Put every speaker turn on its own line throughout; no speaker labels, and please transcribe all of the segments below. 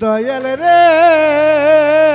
দয়াল রে।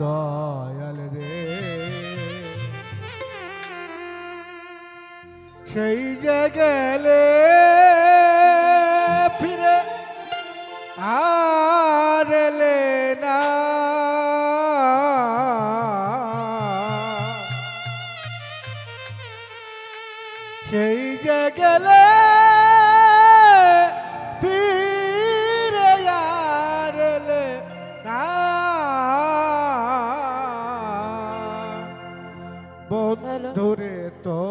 দয়াল রে। সেই যে গেলে ফিরে আর
ধরে
তো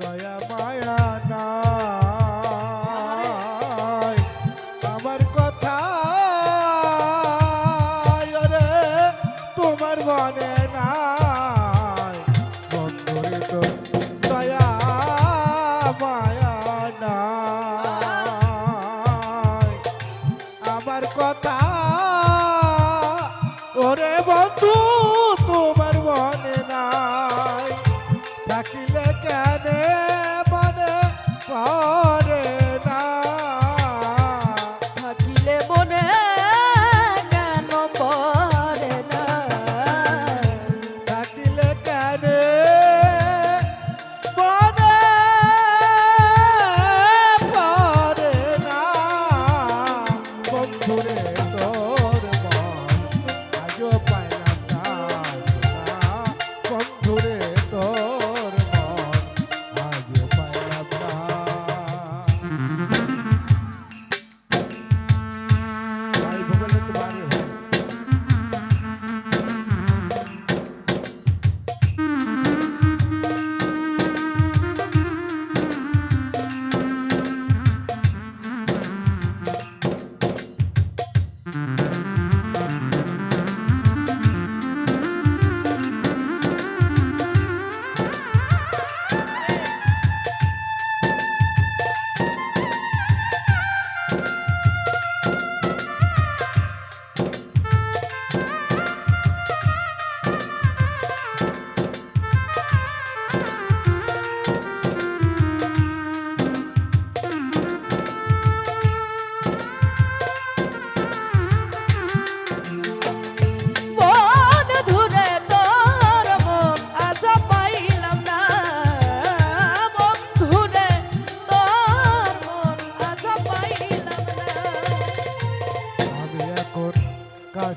દયા માયાના রে তো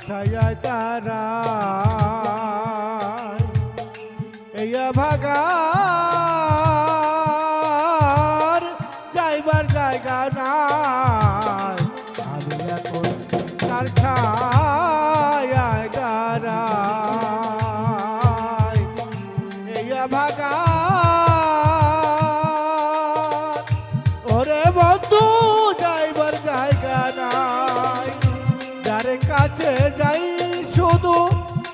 কাছায় তারা। এইয়া ভাগার যাইবার জায়গা নাই। আমি এখন তার ছায়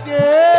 লাগে